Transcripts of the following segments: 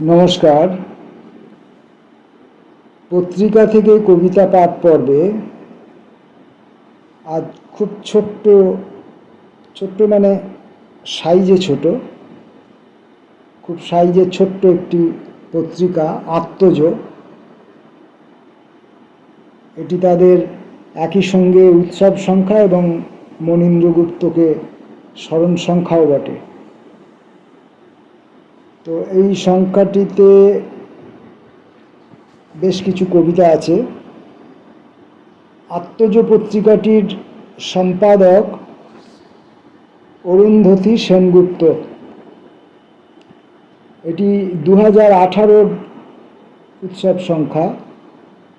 নমস্কার। পত্রিকা থেকে কবিতা পাঠ পর্বে আজ খুব ছোট্ট ছোট্ট মানে সাইজে ছোট, খুব সাইজে ছোট্ট একটি পত্রিকা, আত্মজ। এটি তাদের একই সঙ্গে উৎসব সংখ্যা এবং মনীন্দ্রগুপ্তকে স্মরণ সংখ্যাও বটে। তো এই সংখ্যাটিতে বেশ কিছু কবিতা আছে। আত্মজ পত্রিকাটির সম্পাদক অরুন্ধতী সেনগুপ্ত। এটি দু হাজার আঠারোর উৎসব সংখ্যা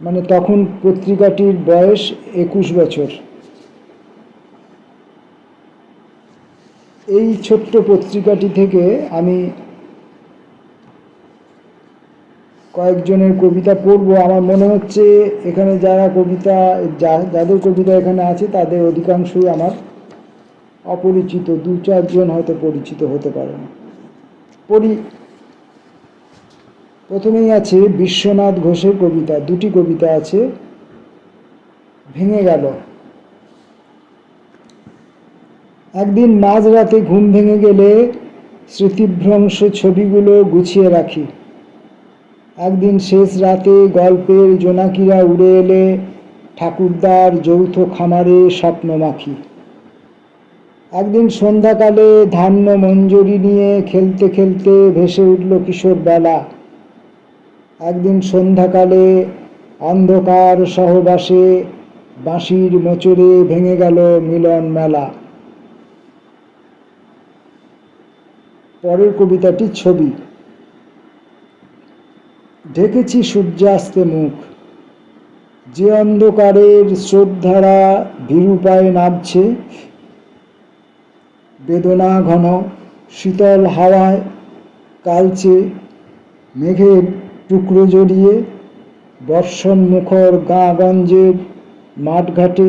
মানে তখন পত্রিকাটির বয়স একুশ বছর। এই ছোট্ট পত্রিকাটি থেকে আমি কয়েকজনের কবিতা পড়ব। আমার মনে হচ্ছে এখানে যারা কবিতা যাদের কবিতা এখানে আছে, তাদের অধিকাংশই আমার অপরিচিত। দু, চারজন হয়তো পরিচিত হতে পারে না। পড়ি। প্রথমেই আছে বিশ্বনাথ ঘোষের কবিতা। দুটি কবিতা আছে। ভেঙে গেল। একদিন মাঝরাতে ঘুম ভেঙে গেলে স্মৃতিভ্রংশ ছবিগুলো গুছিয়ে রাখি। একদিন শেষ রাতে গল্পের জোনাকিরা উড়ে এলে ঠাকুরদার যৌথ খামারে স্বপ্ন মাখি। একদিন সন্ধ্যাকালে ধান্য মঞ্জুরি নিয়ে খেলতে খেলতে ভেসে উঠল কিশোর বেলা। একদিন সন্ধ্যাকালে অন্ধকার সহবাসে বাঁশির মোচড়ে ভেঙে গেল মিলন মেলা। পরের কবিতাটি ছবি। ঢেকেছি সূর্যাস্তে মুখ। যে অন্ধকারের শ্রদ্ধারা ভীরুপায়ে নামছে, বেদনা ঘন, শীতল হাওয়ায় কালচে মেঘের টুকরো জড়িয়ে বর্ষণ মুখর গাঁগঞ্জের মাঠঘাটে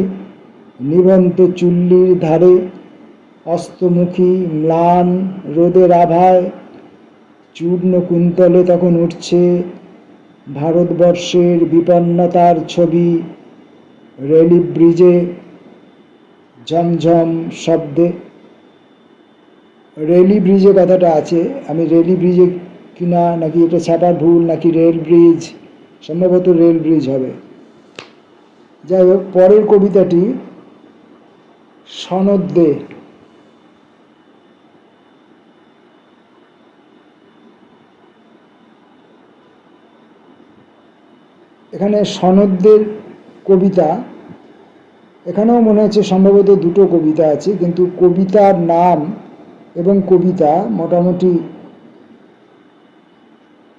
নিবন্ত চুল্লির ধারে অস্তমুখী ম্লান রোদের আভায় চূর্ণ কুন্তলে তখন উঠছে ভারতবর্ষের বিপন্নতার ছবি, রেলি ব্রিজে ঝমঝম শব্দে। রেলি ব্রিজে কথাটা আছে, আমি রেলি ব্রিজে কিনা নাকি এটা ছাপার ভুল নাকি রেল ব্রিজ, সম্ভবত রেল ব্রিজ হবে। যাই হোক, পরের কবিতাটি সনদ দে এখানে সনদদের কবিতা, এখানেও মনে হচ্ছে সম্ভবত দুটো কবিতা আছে, কিন্তু কবিতার নাম এবং কবিতা মোটামুটি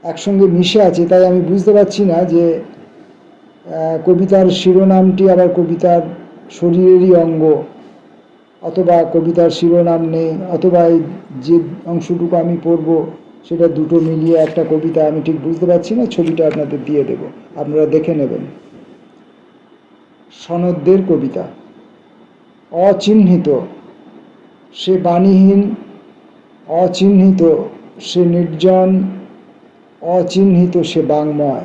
একসঙ্গে মিশে আছে, তাই আমি বুঝতে পারছি না যে কবিতার শিরোনামটি আবার কবিতার শরীরেরই অঙ্গ, অথবা কবিতার শিরোনাম নেই, অথবা এই যে অংশটুকু আমি পড়ব সেটা দুটো মিলিয়ে একটা কবিতা, আমি ঠিক বুঝতে পারছি না, ছবিটা আপনাদের দিয়ে দেব। আপনারা দেখে নেবেন। সনদদের কবিতা। অচিহ্নিত। সে বাণীহীন। অচিহ্নিত। সে নির্জন। অচিহ্নিত সে বাংময়।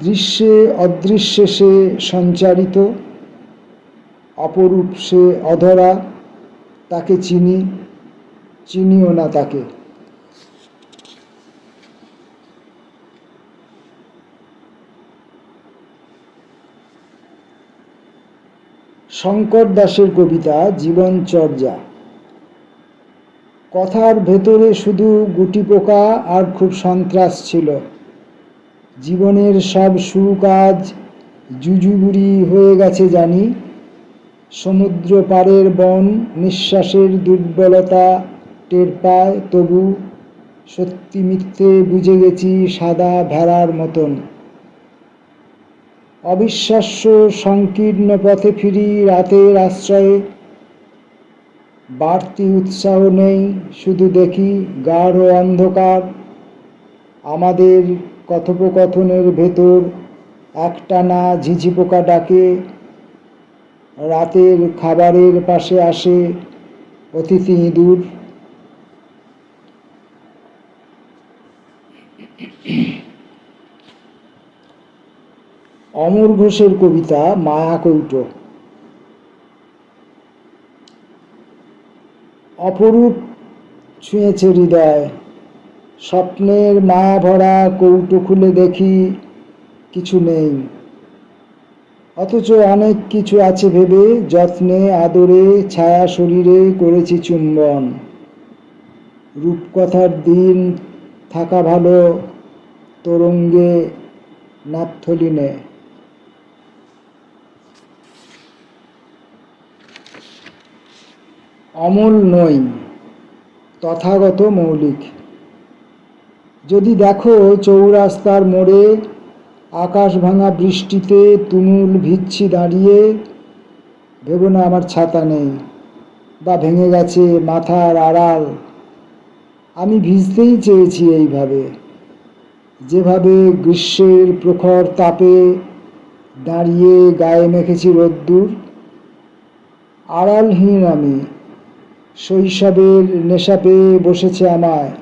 দৃশ্যে অদৃশ্যে সে সঞ্চারিত। অপরূপ সে অধরা। তাকে চিনি। চিনিও না তাকে। শঙ্কর দাসের কবিতা জীবনচর্যা কথার ভেতরে শুধু গুটি পোকা আর খুব সন্ত্রাস ছিল। জীবনের সব সুকাজ জুজুবুরি হয়ে গেছে জানি। সমুদ্র পাড়ের বন, নিঃশ্বাসের দুর্বলতা টের পায়, তবু সত্যি মিথ্যে বুঝে গেছি সাদা ভেড়ার মতন। অবিশ্বাস্য সংকীর্ণ পথে ফিরি রাতের আশ্রয়ে। বাড়তি উৎসাহ নেই, শুধু দেখি গাঢ় অন্ধকার। আমাদের কথোপকথনের ভেতর একটানা ঝিঝি পোকা ডাকে। রাতের খাবারের পাশে আসে অতিথি ইঁদুর। অমর ঘোষের কবিতা মায়া কৌটো। অপরূপ ছুঁয়েছে হৃদয়, স্বপ্নের মায়া ভরা কৌটো খুলে দেখি কিছু নেই। অথচ অনেক কিছু আছে ভেবে, যত্নে, আদরে, ছায়া শরীরে করেছি চুম্বন। রূপকথার দিন থাকা ভালো, তরঙ্গে নাপথলিনে। অমল নই, তথাগত মৌলিক। যদি দেখো চৌরাস্তার মোড়ে আকাশ ভাঙা বৃষ্টিতে তুমুল ভিচ্ছি দাঁড়িয়ে, ভেবো না আমার ছাতা নেই বা ভেঙে গেছে মাথার আড়াল। আমি ভিজতেই চেয়েছি এইভাবে, যেভাবে গ্রীষ্মের প্রখর তাপে দাঁড়িয়ে গায়ে মেখেছি রোদ্দুর। আড়ালহীন আমি শৈশবের নেশা পেয়ে বসেছে আমায়।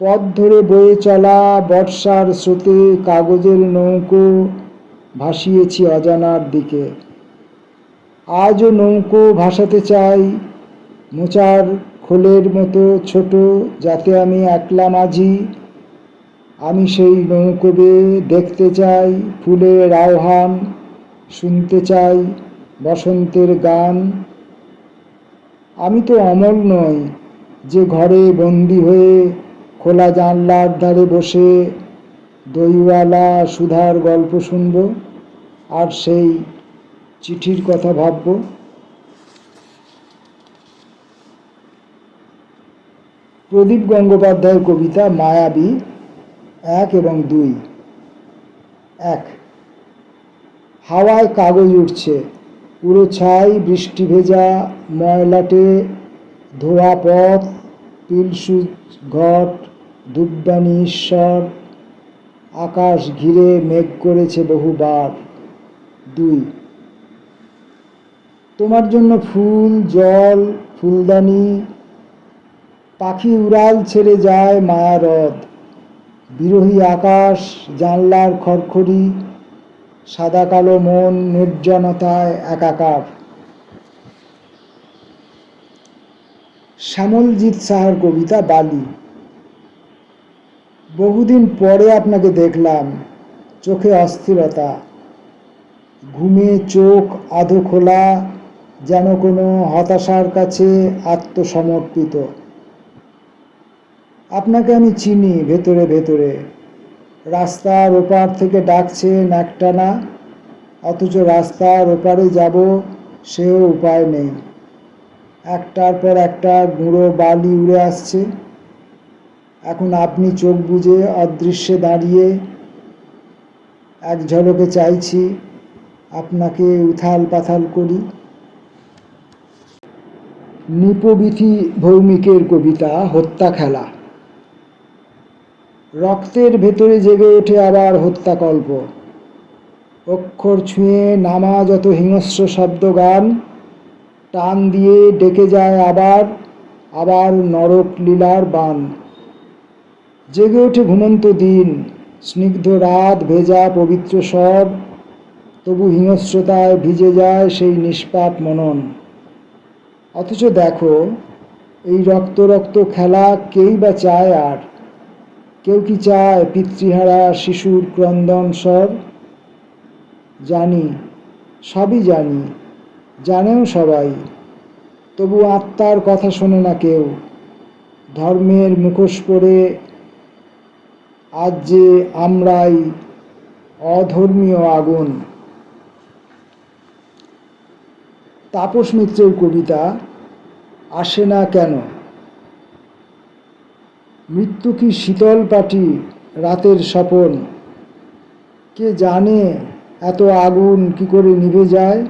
পথ ধরে বয়ে চলা বর্ষার স্রোতে কাগজের নৌকো ভাসিয়েছি অজানার দিকে। আজও নৌকো ভাসাতে চাই মোচার খোলের মতো ছোট যাতে আমি একলা মাঝি। আমি সেই নৌকো বেয়ে দেখতে চাই ফুলের আহ্বান, শুনতে চাই বসন্তের গান। আমি তো অমল নই, যে ঘরে বন্দি হয়ে খোলা জানলার ধারে বসে দইওয়ালা সুধার গল্প শুনব আর সেই চিঠির কথা ভাবব। প্রদীপ গঙ্গোপাধ্যায়ের কবিতা মায়াবী এক এবং দুই। এক, হাওয়ায় কাগজ উঠছে পুরো ছাই, বৃষ্টি ভেজা, ময়লাটে, ধোয়া পথ, পিলসুচ, ঘট ধূপদানি ঈশ্বর, আকাশ ঘিরে মেঘ করেছে বহুবার। দুই, তোমার জন্য ফুল, জল, ফুলদানি, পাখি উড়াল ছেড়ে যায় মায়ারদ বিরোহী আকাশ, জানলার খড়খড়ি সাদা কালো মন নির্জনতায় একাকার। শ্যামলজিৎ সাহার কবিতা বালি। বহুদিন পরে আপনাকে দেখলাম, চোখে অস্থিরতা। ঘুমে চোখ আধো খোলা, যেন কোনো হতাশার কাছে আত্মসমর্পিত। আপনাকে আমি চিনি ভেতরে ভেতরে। রাস্তার ওপার থেকে ডাকছেন একটানা অথচ রাস্তার ওপারে যাব সেও উপায় নেই। একটার পর একটা গুঁড়ো বালি উড়ে আসছে। এখন আপনি চোখ বুজে অদৃশ্যে দাঁড়িয়ে এক ঝলকে চাইছি, আপনাকে উথাল পাথাল করি। নিপবিথি ভৌমিকের কবিতা, হত্যা খেলা। রক্তের ভেতরে জেগে ওঠে আবার হত্যাকল্প। অক্ষর ছুঁয়ে নামা যত হিংস্র শব্দ গান, টান দিয়ে ডেকে যায় আবার আবার নরক লীলার বান। জেগে ওঠে ঘুমন্ত দিন, স্নিগ্ধ রাত ভেজা পবিত্র সব, তবু হিংস্রতায় ভিজে যায় সেই নিষ্পাপ মনন। অথচ দেখো, এই রক্ত রক্ত খেলা কেই বা চায় আর? কেউ কি চায় পিতৃহারা, শিশুর ক্রন্দন স্বর জানি, সবই জানি, জানেও সবাই, তবু আত্মার কথা শোনে না কেউ। ধর্মের মুখোশ পরে আজ যে আমরাই অধর্মীয় আগুন। তাপস মিত্রের কবিতা আসে না কেন? মৃত্যু কি শীতল পাটি রাতের স্বপন? কে জানে এত আগুন কি করে নিভে যায়?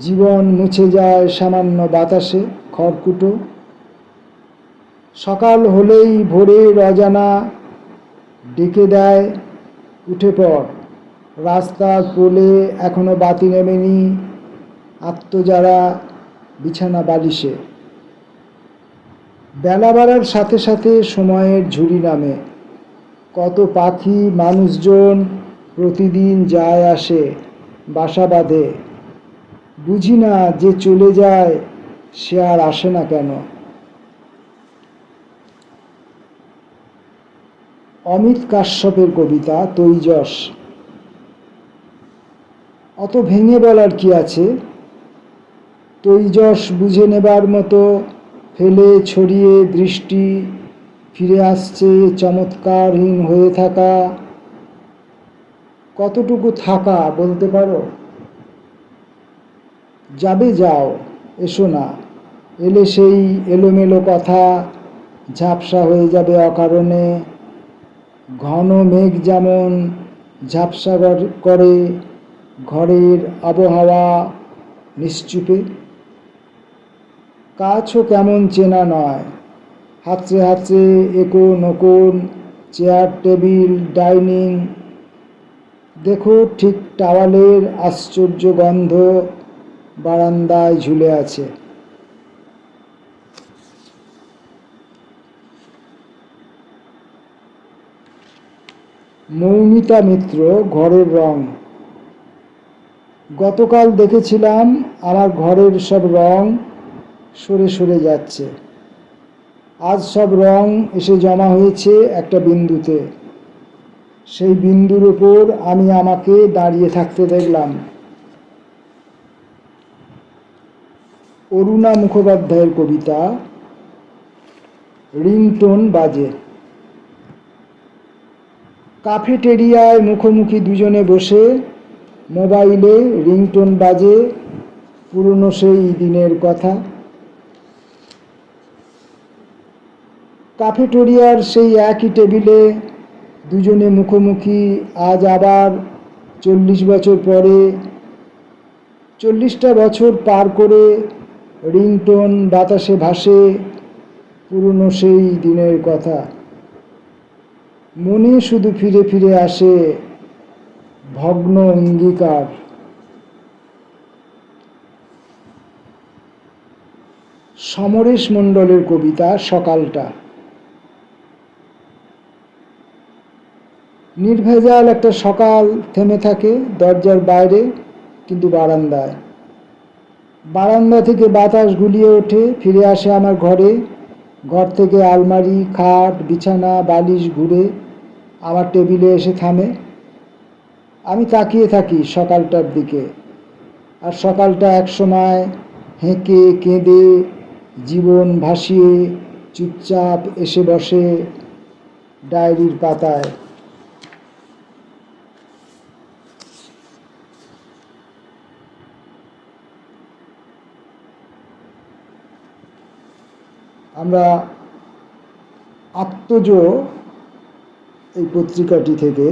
জীবন মুছে যায় সামান্য বাতাসে, খড়কুটো। সকাল হলেই ভোরের অজানা ডেকে দেয়, উঠে পড়। রাস্তার কোলে এখনও বাতি নেমেনি আত্মজারা বিছানা বালিশে। বেলা বাড়ার সাথে সাথে সময়ের ঝুড়ি নামে। কত পাখি, মানুষজন প্রতিদিন যায় আসে বাসা বাঁধে। বুঝি না যে চলে যায়, সে আর আসে না কেন? অমিত কাশ্যপের কবিতা, তৈজস। অত ভেঙে বলার কি আছে? তৈজস বুঝে নেবার মতো ফেলে ছড়িয়ে দৃষ্টি ফিরে আসছে চমৎকারহীন হয়ে থাকা। কতটুকু থাকা বলতে পারো? যাবে যাও, এসো না। এলে সেই এলোমেলো কথা, ঝাপসা হয়ে যাবে অকারণে। ঘন মেঘ যেমন ঝাপসা কর- ঘরের আবহাওয়া নিশ্চুপে। কাছও কেমন চেনা নয়। হাতড়ে হাতড়ে একোন ওকোন, চেয়ার, টেবিল, ডাইনিং। দেখো ঠিক টাওয়ালের আশ্চর্য গন্ধ বারান্দায় ঝুলে আছে। মৌমিতা মিত্র, ঘরের রং। গতকাল দেখেছিলাম আমার ঘরের সব রং সরে সরে যাচ্ছে। আজ সব রং এসে জমা হয়েছে একটা বিন্দুতে। সেই বিন্দুর উপর আমি আমাকে দাঁড়িয়ে থাকতে দেখলাম। অরুণা মুখোপাধ্যায়ের কবিতা রিংটোন বাজে। কাফেটেরিয়ায় মুখোমুখি দুজনে বসে মোবাইলে রিংটোন বাজে পুরনো সেই দিনের কথা। কাফেটেরিয়ার সেই একই টেবিলে দুজনে মুখোমুখি আজ আবার চল্লিশ বছর পরে চল্লিশটা বছর পার করে রিংটোন বাতাসে ভাসে পুরনো সেই দিনের কথা। মনে শুধু ফিরে ফিরে আসে ভগ্ন অঙ্গীকার। সমরেশ মণ্ডলের কবিতা সকালটা। নির্ভেজাল একটা সকাল থেমে থাকে দরজার বাইরে, কিন্তু বারান্দায়। বারান্দা থেকে বাতাস গুলিয়ে ওঠে, ফিরে আসে আমার ঘরে। ঘর থেকে আলমারি, খাট, বিছানা, বালিশ ঘুরে আমার টেবিলে এসে থামে। আমি তাকিয়ে থাকি সকালটার দিকে। আর সকালটা এক সময় হেঁকে, কেঁদে, জীবন ভাসিয়ে, চুপচাপ এসে বসে ডায়েরির পাতায়। আমরা আত্মজ এই পত্রিকাটি থেকে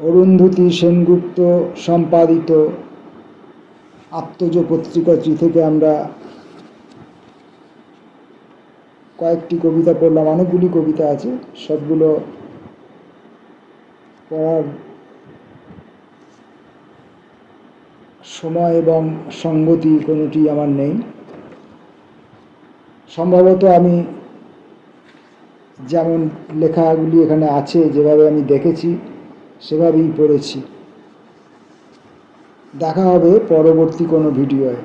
অরুন্ধতী সেনগুপ্ত সম্পাদিত আত্মজ পত্রিকাটি থেকে আমরা কয়েকটি কবিতা পড়লাম, অনেকগুলি কবিতা আছে, সবগুলো পড়ার সময় এবং সঙ্গতি কোনোটি আমার নেই। সম্ভবত আমি যেমন লেখাগুলি এখানে আছে, যেভাবে আমি দেখেছি, সেভাবেই পড়েছি। দেখা হবে পরবর্তী কোনো ভিডিওয়।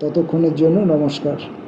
ততক্ষণের জন্য নমস্কার।